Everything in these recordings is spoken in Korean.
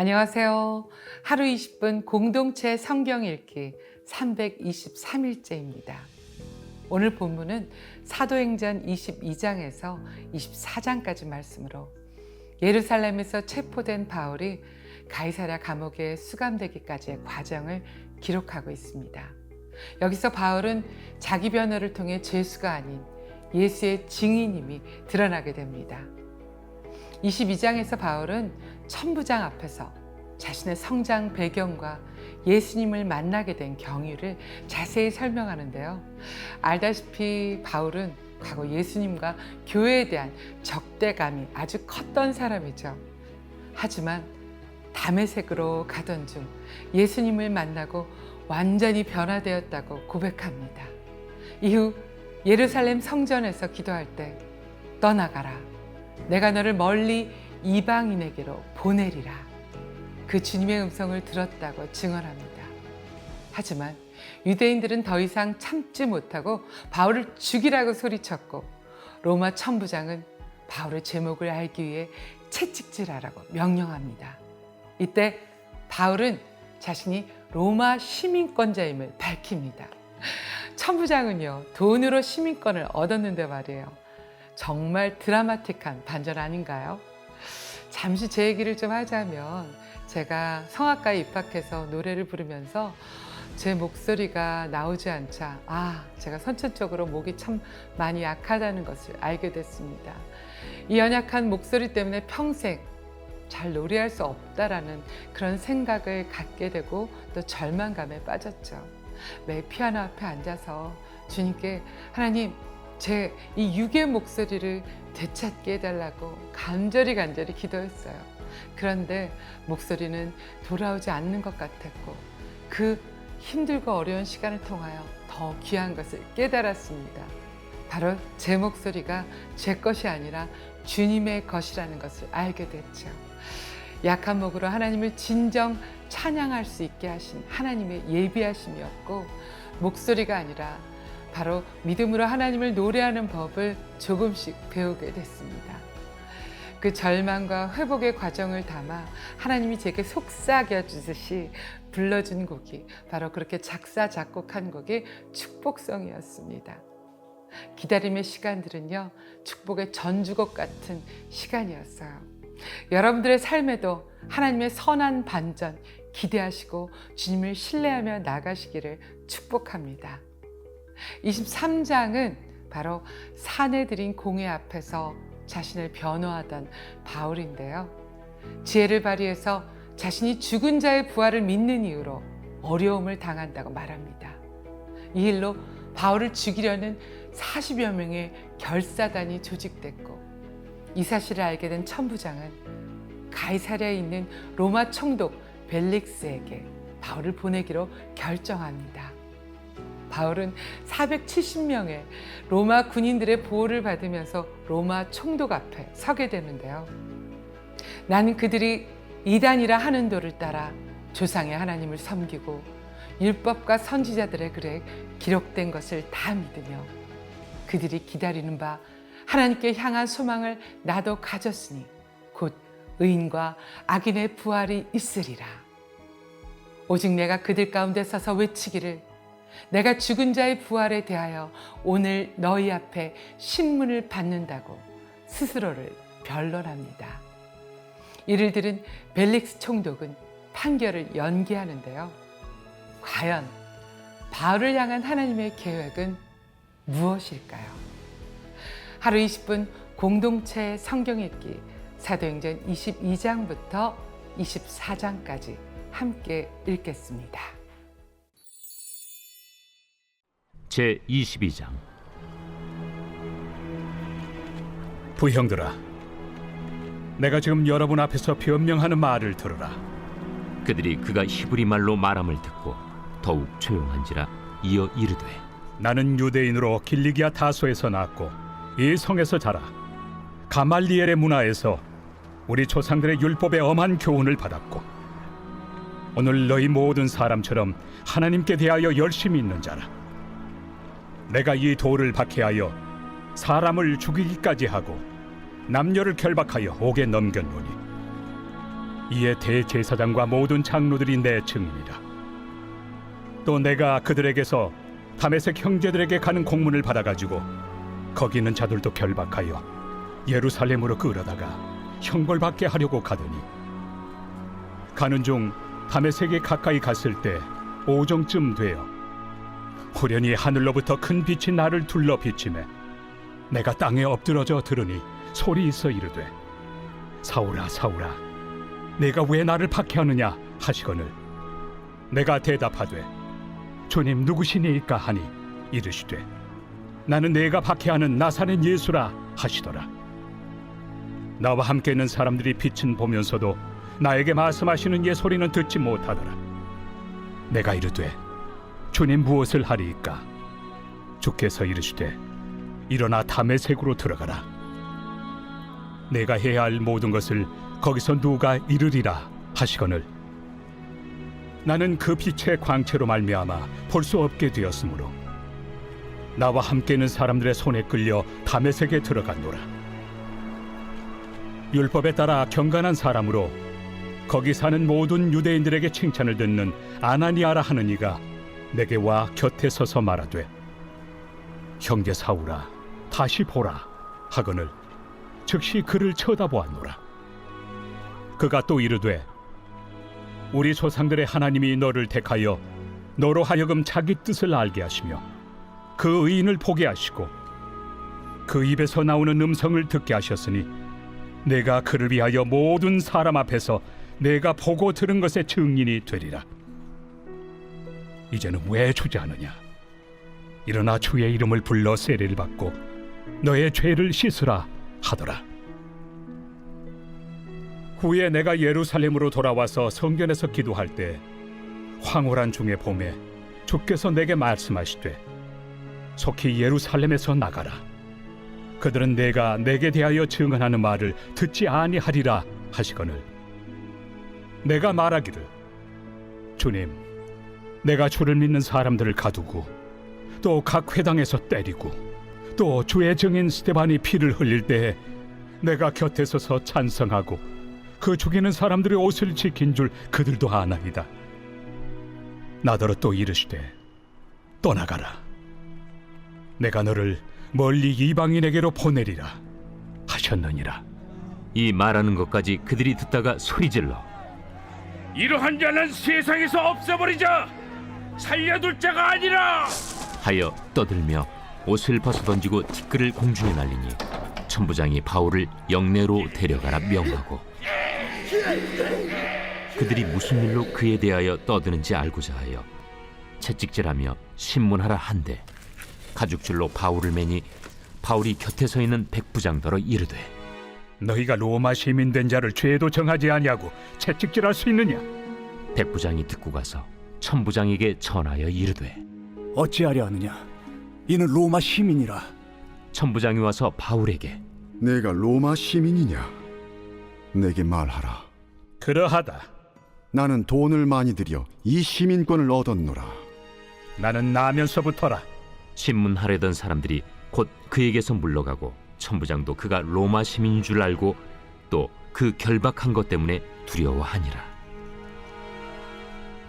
안녕하세요. 하루 20분 공동체 성경 읽기 323일째입니다. 오늘 본문은 사도행전 22장에서 24장까지 말씀으로 예루살렘에서 체포된 바울이 가이사랴 감옥에 수감되기까지의 과정을 기록하고 있습니다. 여기서 바울은 자기 변호를 통해 죄수가 아닌 예수의 증인임이 드러나게 됩니다. 22장에서 바울은 천부장 앞에서 자신의 성장 배경과 예수님을 만나게 된 경위를 자세히 설명하는데요. 알다시피 바울은 과거 예수님과 교회에 대한 적대감이 아주 컸던 사람이죠. 하지만 담의색으로 가던 중 예수님을 만나고 완전히 변화되었다고 고백합니다. 이후 예루살렘 성전에서 기도할 때 떠나가라. 내가 너를 멀리 이방인에게로 보내리라. 그 주님의 음성을 들었다고 증언합니다. 하지만 유대인들은 더 이상 참지 못하고 바울을 죽이라고 소리쳤고 로마 천부장은 바울의 제목을 알기 위해 채찍질하라고 명령합니다. 이때 바울은 자신이 로마 시민권자임을 밝힙니다. 천부장은요, 돈으로 시민권을 얻었는데 말이에요. 정말 드라마틱한 반전 아닌가요? 잠시 제 얘기를 좀 하자면 제가 성악과에 입학해서 노래를 부르면서 제 목소리가 나오지 않자 아 제가 선천적으로 목이 참 많이 약하다는 것을 알게 됐습니다. 이 연약한 목소리 때문에 평생 잘 노래할 수 없다라는 그런 생각을 갖게 되고 또 절망감에 빠졌죠. 매 피아노 앞에 앉아서 주님께 하나님 제 이 육의 목소리를 되찾게 해달라고 간절히 간절히 기도했어요. 그런데 목소리는 돌아오지 않는 것 같았고 그 힘들고 어려운 시간을 통하여 더 귀한 것을 깨달았습니다. 바로 제 목소리가 제 것이 아니라 주님의 것이라는 것을 알게 됐죠. 약한 목으로 하나님을 진정 찬양할 수 있게 하신 하나님의 예비하심이었고 목소리가 아니라 바로 믿음으로 하나님을 노래하는 법을 조금씩 배우게 됐습니다. 그 절망과 회복의 과정을 담아 하나님이 제게 속삭여 주듯이 불러준 곡이 바로 그렇게 작사 작곡한 곡이 축복성이었습니다. 기다림의 시간들은요 축복의 전주곡 같은 시간이었어요. 여러분들의 삶에도 하나님의 선한 반전 기대하시고 주님을 신뢰하며 나가시기를 축복합니다. 23장은 바로 산에 들인 공회 앞에서 자신을 변호하던 바울인데요. 지혜를 발휘해서 자신이 죽은 자의 부활을 믿는 이유로 어려움을 당한다고 말합니다. 이 일로 바울을 죽이려는 40여 명의 결사단이 조직됐고 이 사실을 알게 된 천부장은 가이사랴에 있는 로마 총독 벨릭스에게 바울을 보내기로 결정합니다. 바울은 470명의 로마 군인들의 보호를 받으면서 로마 총독 앞에 서게 되는데요. 나는 그들이 이단이라 하는 도를 따라 조상의 하나님을 섬기고 율법과 선지자들의 글에 기록된 것을 다 믿으며 그들이 기다리는 바 하나님께 향한 소망을 나도 가졌으니 곧 의인과 악인의 부활이 있으리라. 오직 내가 그들 가운데 서서 외치기를 내가 죽은 자의 부활에 대하여 오늘 너희 앞에 신문을 받는다고 스스로를 변론합니다. 이를 들은 벨릭스 총독은 판결을 연기하는데요. 과연 바울을 향한 하나님의 계획은 무엇일까요? 하루 20분 공동체 성경 읽기 사도행전 22장부터 24장까지 함께 읽겠습니다. 제 22장 부형들아, 내가 지금 여러분 앞에서 변명하는 말을 들으라. 그들이 그가 히브리 말로 말함을 듣고 더욱 조용한지라 이어 이르되 나는 유대인으로 길리기아 다소에서 낳았고 이 성에서 자라 가말리엘의 문화에서 우리 조상들의 율법의 엄한 교훈을 받았고 오늘 너희 모든 사람처럼 하나님께 대하여 열심히 있는 자라. 내가 이 돌을 박해하여 사람을 죽이기까지 하고 남녀를 결박하여 옥에 넘겼노니 이에 대제사장과 모든 장로들이 내 증인이라. 또 내가 그들에게서 다메섹 형제들에게 가는 공문을 받아가지고 거기 있는 자들도 결박하여 예루살렘으로 끌어다가 형벌받게 하려고 가더니 가는 중 다메섹에 가까이 갔을 때 오정쯤 되어 후련히 하늘로부터 큰 빛이 나를 둘러 비치매 내가 땅에 엎드러져 들으니 소리 있어 이르되 사울아 사울아 내가 왜 나를 박해하느냐 하시거늘. 내가 대답하되 주님 누구시니까 하니? 이르시되 나는 내가 박해하는 나사렛 예수라 하시더라. 나와 함께 있는 사람들이 빛은 보면서도 나에게 말씀하시는 예 소리는 듣지 못하더라. 내가 이르되 주님 무엇을 하리이까? 주께서 이르시되 일어나 담의색으로 들어가라. 내가 해야 할 모든 것을 거기서 누가 이르리라 하시거늘. 나는 그 빛의 광채로 말미암아 볼 수 없게 되었으므로 나와 함께 있는 사람들의 손에 끌려 담에색에 들어갔노라. 율법에 따라 경건한 사람으로 거기 사는 모든 유대인들에게 칭찬을 듣는 아나니아라 하는 이가 내게 와 곁에 서서 말하되 형제 사울아 다시 보라 하거늘 즉시 그를 쳐다보았노라. 그가 또 이르되 우리 조상들의 하나님이 너를 택하여 너로 하여금 자기 뜻을 알게 하시며 그 의인을 보게 하시고 그 입에서 나오는 음성을 듣게 하셨으니 내가 그를 위하여 모든 사람 앞에서 내가 보고 들은 것의 증인이 되리라 이제는 왜 주저하느냐? 일어나 주의 이름을 불러 세례를 받고 너의 죄를 씻으라 하더라. 후에 내가 예루살렘으로 돌아와서 성전에서 기도할 때 황홀한 중에 봄에 주께서 내게 말씀하시되 속히 예루살렘에서 나가라. 그들은 내가 내게 대하여 증언하는 말을 듣지 아니하리라 하시거늘 내가 말하기를 주님 내가 주를 믿는 사람들을 가두고 또 각 회당에서 때리고 또 주의 증인 스테반이 피를 흘릴 때에 내가 곁에 서서 찬성하고 그 죽이는 사람들의 옷을 지킨 줄 그들도 아나이다. 나더러 또 이르시되 떠나가라. 내가 너를 멀리 이방인에게로 보내리라 하셨느니라. 이 말하는 것까지 그들이 듣다가 소리질러 이러한 자는 세상에서 없어버리자 살려둘 자가 아니라 하여 떠들며 옷을 벗어 던지고 티끌을 공중에 날리니 천부장이 바울을 영내로 데려가라 명하고 그들이 무슨 일로 그에 대하여 떠드는지 알고자 하여 채찍질하며 신문하라 한데 가죽줄로 바울을 매니 바울이 곁에 서 있는 백부장더러 이르되 너희가 로마 시민 된 자를 죄도 정하지 아니하고 채찍질할 수 있느냐? 백부장이 듣고 가서 천부장에게 전하여 이르되 어찌하려 하느냐? 이는 로마 시민이라. 천부장이 와서 바울에게 내가 로마 시민이냐? 내게 말하라. 그러하다. 나는 돈을 많이 들여 이 시민권을 얻었노라. 나는 나면서부터라. 신문하려던 사람들이 곧 그에게서 물러가고 천부장도 그가 로마 시민인 줄 알고 또 그 결박한 것 때문에 두려워하니라.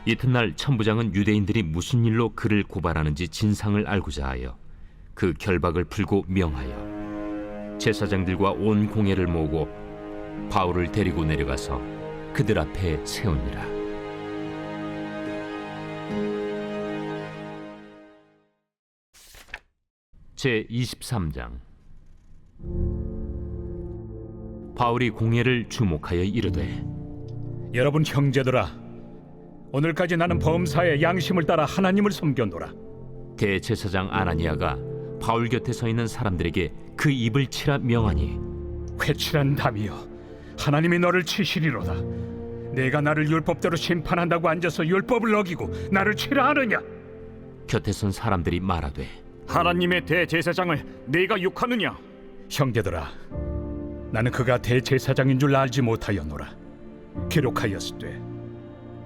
이튿날 천부장은 유대인들이 무슨 일로 그를 고발하는지 진상을 알고자 하여 그 결박을 풀고 명하여 제사장들과 온 공회를 모으고 바울을 데리고 내려가서 그들 앞에 세우니라. 제 23장 바울이 공회를 주목하여 이르되 여러분 형제들아, 오늘까지 나는 범사의 양심을 따라 하나님을 섬겼노라. 대제사장 아나니아가 바울 곁에 서 있는 사람들에게 그 입을 치라 명하니 회칠한 담이여, 하나님이 너를 치시리로다. 내가 나를 율법대로 심판한다고 앉아서 율법을 어기고 나를 치라 하느냐? 곁에 선 사람들이 말하되 하나님의 대제사장을 내가 욕하느냐? 형제들아, 나는 그가 대제사장인 줄 알지 못하였노라. 기록하였으되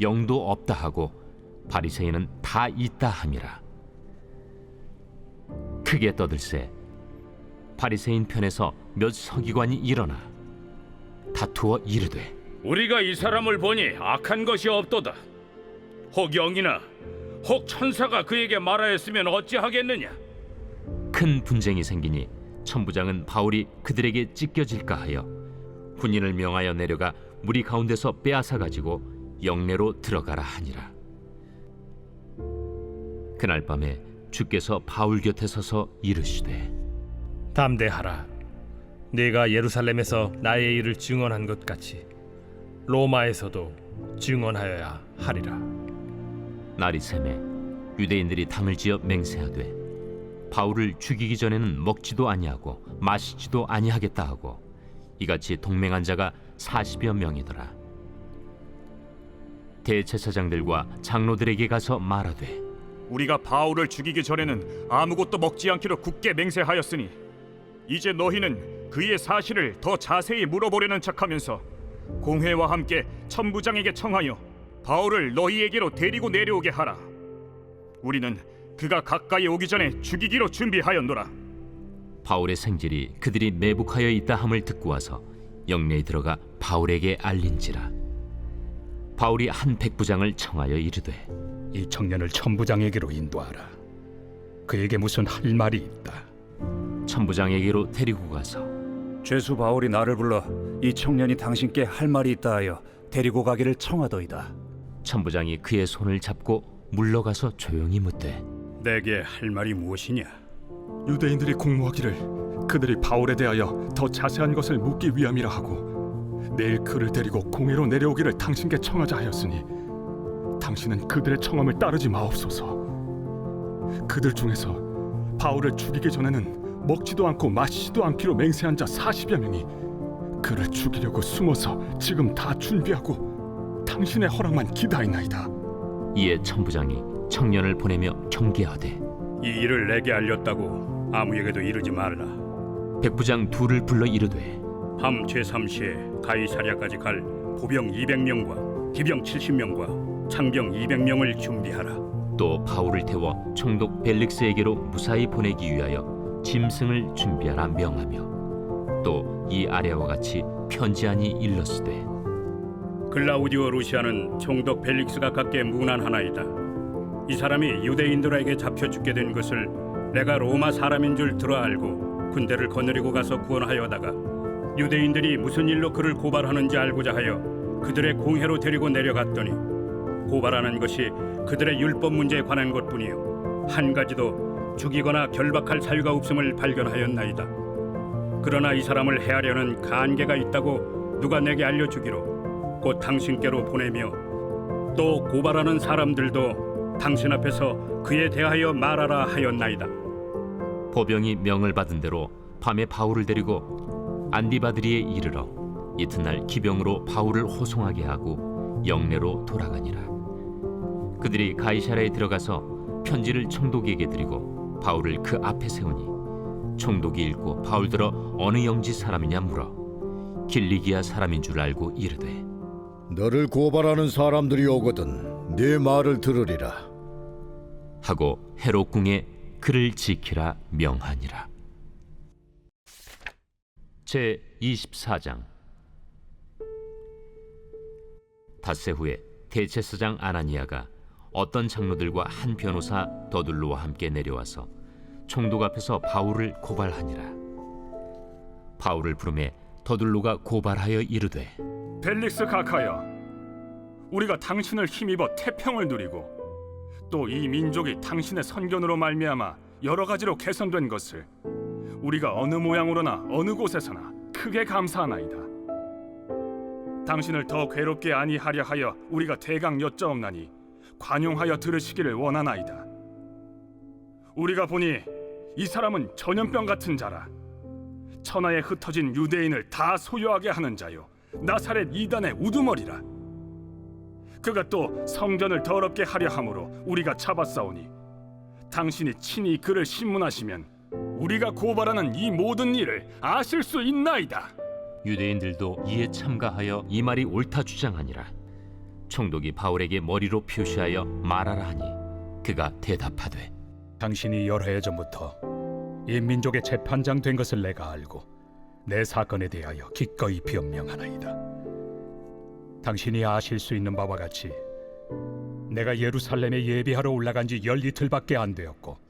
영도 없다 하고 바리새인은 다 있다 함이라 크게 떠들세 바리새인 편에서 몇 서기관이 일어나 다투어 이르되 우리가 이 사람을 보니 악한 것이 없도다. 혹 영이나 혹 천사가 그에게 말하였으면 어찌하겠느냐? 큰 분쟁이 생기니 천부장은 바울이 그들에게 찢겨질까 하여 군인을 명하여 내려가 무리 가운데서 빼앗아 가지고 영내로 들어가라 하니라. 그날 밤에 주께서 바울 곁에 서서 이르시되 담대하라. 네가 예루살렘에서 나의 일을 증언한 것 같이 로마에서도 증언하여야 하리라. 날이 새매 유대인들이 당을 지어 맹세하되 바울을 죽이기 전에는 먹지도 아니하고 마시지도 아니하겠다 하고 이같이 동맹한 자가 40여 명이더라 대제사장들과 장로들에게 가서 말하되 우리가 바울을 죽이기 전에는 아무것도 먹지 않기로 굳게 맹세하였으니 이제 너희는 그의 사실을 더 자세히 물어보려는 척하면서 공회와 함께 천부장에게 청하여 바울을 너희에게로 데리고 내려오게 하라. 우리는 그가 가까이 오기 전에 죽이기로 준비하였노라. 바울의 생질이 그들이 매복하여 있다 함을 듣고 와서 영내에 들어가 바울에게 알린지라 바울이 한 백부장을 청하여 이르되 이 청년을 천부장에게로 인도하라 그에게 무슨 할 말이 있다 천부장에게로 데리고 가서 죄수 바울이 나를 불러 이 청년이 당신께 할 말이 있다 하여 데리고 가기를 청하더이다. 천부장이 그의 손을 잡고 물러가서 조용히 묻되 내게 할 말이 무엇이냐? 유대인들이 공모하기를 그들이 바울에 대하여 더 자세한 것을 묻기 위함이라 하고 내일 그를 데리고 공회로 내려오기를 당신께 청하자 하였으니 당신은 그들의 청함을 따르지 마옵소서. 그들 중에서 바울을 죽이기 전에는 먹지도 않고 마시지도 않기로 맹세한 자 40여 명이 그를 죽이려고 숨어서 지금 다 준비하고 당신의 허락만 기다리나이다. 이에 천부장이 청년을 보내며 경계하되 이 일을 내게 알렸다고 아무에게도 이르지 말라. 백부장 둘을 불러 이르되 밤 제3시에 가이사랴까지 갈 보병 200명과 기병 70명과 창병 200명을 준비하라. 또 바울을 태워 총독 벨릭스에게로 무사히 보내기 위하여 짐승을 준비하라 명하며 또 이 아래와 같이 편지안이 일렀으되 글라우디오 루시아는 총독 벨릭스가 갖게 무난하나이다. 이 사람이 유대인들에게 잡혀 죽게 된 것을 내가 로마 사람인 줄 들어 알고 군대를 거느리고 가서 구원하여다가 유대인들이 무슨 일로 그를 고발하는지 알고자 하여 그들의 공회로 데리고 내려갔더니 고발하는 것이 그들의 율법 문제에 관한 것뿐이요 한 가지도 죽이거나 결박할 사유가 없음을 발견하였나이다. 그러나 이 사람을 해하려는 간계가 있다고 누가 내게 알려주기로 곧 당신께로 보내며 또 고발하는 사람들도 당신 앞에서 그에 대하여 말하라 하였나이다. 보병이 명을 받은 대로 밤에 바울을 데리고 안디바드리에 이르러 이튿날 기병으로 바울을 호송하게 하고 영내로 돌아가니라 그들이 가이사라에 들어가서 편지를 총독에게 드리고 바울을 그 앞에 세우니 총독이 읽고 바울 들어 어느 영지 사람이냐 물어 길리기아 사람인 줄 알고 이르되 너를 고발하는 사람들이 오거든 네 말을 들으리라. 하고 헤롯 궁에 그를 지키라 명하니라. 제 24장 닷새 후에 대제사장 아나니아가 어떤 장로들과 한 변호사 더둘로와 함께 내려와서 총독 앞에서 바울을 고발하니라. 바울을 부르매 더둘로가 고발하여 이르되 벨릭스 각하여, 우리가 당신을 힘입어 태평을 누리고 또 이 민족이 당신의 선견으로 말미암아 여러 가지로 개선된 것을 우리가 어느 모양으로나 어느 곳에서나 크게 감사하나이다. 당신을 더 괴롭게 아니하려 하여 우리가 대강 여짜옵나니 관용하여 들으시기를 원하나이다. 우리가 보니 이 사람은 전염병 같은 자라. 천하에 흩어진 유대인을 다 소유하게 하는 자요 나사렛 이단의 우두머리라 그가 또 성전을 더럽게 하려 함으로 우리가 잡았사오니 당신이 친히 그를 신문하시면 우리가 고발하는 이 모든 일을 아실 수 있나이다. 유대인들도 이에 참가하여 이 말이 옳다 주장하니라. 총독이 바울에게 머리로 표시하여 말하라 하니 그가 대답하되 당신이 여러 해 전부터 이 민족의 재판장 된 것을 내가 알고 내 사건에 대하여 기꺼이 변명하나이다. 당신이 아실 수 있는 바와 같이 내가 예루살렘에 예비하러 올라간 지 열이틀밖에 안 되었고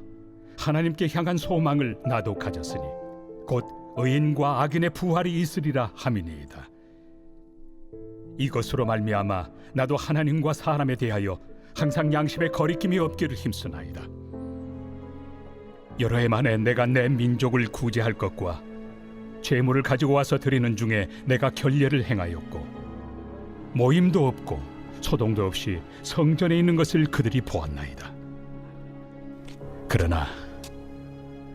하나님께 향한 소망을 나도 가졌으니 곧 의인과 악인의 부활이 있으리라 함이니이다. 이것으로 말미암아 나도 하나님과 사람에 대하여 항상 양심에 거리낌이 없기를 힘쓰나이다. 여러 해 만에 내가 내 민족을 구제할 것과 재물을 가지고 와서 드리는 중에 내가 결례를 행하였고 모임도 없고 소동도 없이 성전에 있는 것을 그들이 보았나이다. 그러나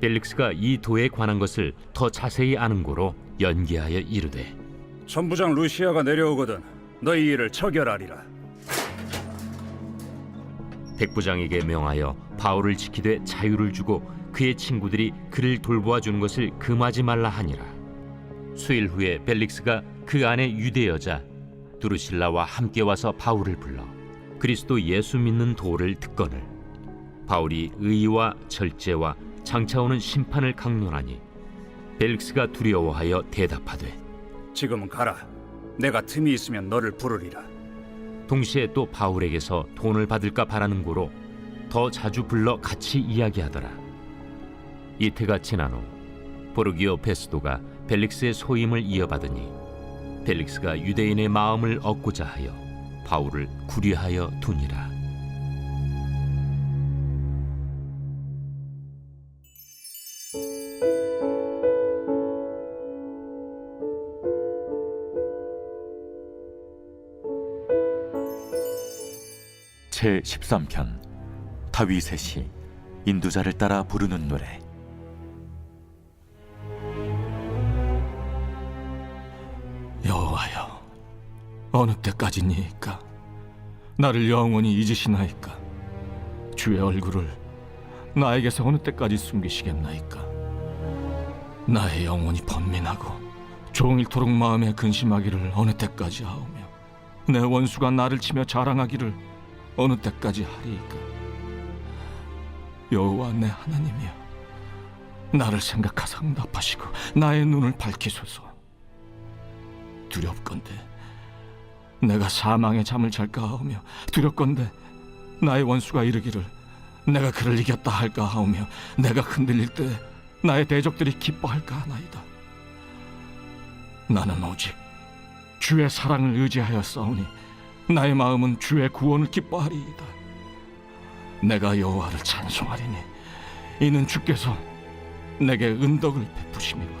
벨릭스가 이 도에 관한 것을 더 자세히 아는 고로 연기하여 이르되 천부장 루시아가 내려오거든 너희 일을 처결하리라. 백부장에게 명하여 바울을 지키되 자유를 주고 그의 친구들이 그를 돌보아 주는 것을 금하지 말라 하니라. 수일 후에 벨릭스가 그 안에 유대 여자 두루실라와 함께 와서 바울을 불러 그리스도 예수 믿는 도를 듣거늘 바울이 의와 절제와 장차오는 심판을 강론하니 벨릭스가 두려워하여 대답하되 지금은 가라. 내가 틈이 있으면 너를 부르리라. 동시에 또 바울에게서 돈을 받을까 바라는 고로 더 자주 불러 같이 이야기하더라. 이태가 지난 후 보르기오 페스도가 벨릭스의 소임을 이어받으니 벨릭스가 유대인의 마음을 얻고자 하여 바울을 구리하여 두니라. 제 13편 다윗의 시 인도자를 따라 부르는 노래. 여호와여 어느 때까지니까 나를 영원히 잊으시나이까? 주의 얼굴을 나에게서 어느 때까지 숨기시겠나이까? 나의 영혼이 번민하고 종일토록 마음에 근심하기를 어느 때까지 하오며 내 원수가 나를 치며 자랑하기를 어느 때까지 하리이까? 여호와 내 하나님이여 나를 생각하사 응답하시고 나의 눈을 밝히소서. 두렵건대 내가 사망의 잠을 잘까 하오며 두렵건대 나의 원수가 이르기를 내가 그를 이겼다 할까 하오며 내가 흔들릴 때 나의 대적들이 기뻐할까 하나이다. 나는 오직 주의 사랑을 의지하여 싸우니 나의 마음은 주의 구원을 기뻐하리이다. 내가 여호와를 찬송하리니 이는 주께서 내게 은덕을 베푸심이로다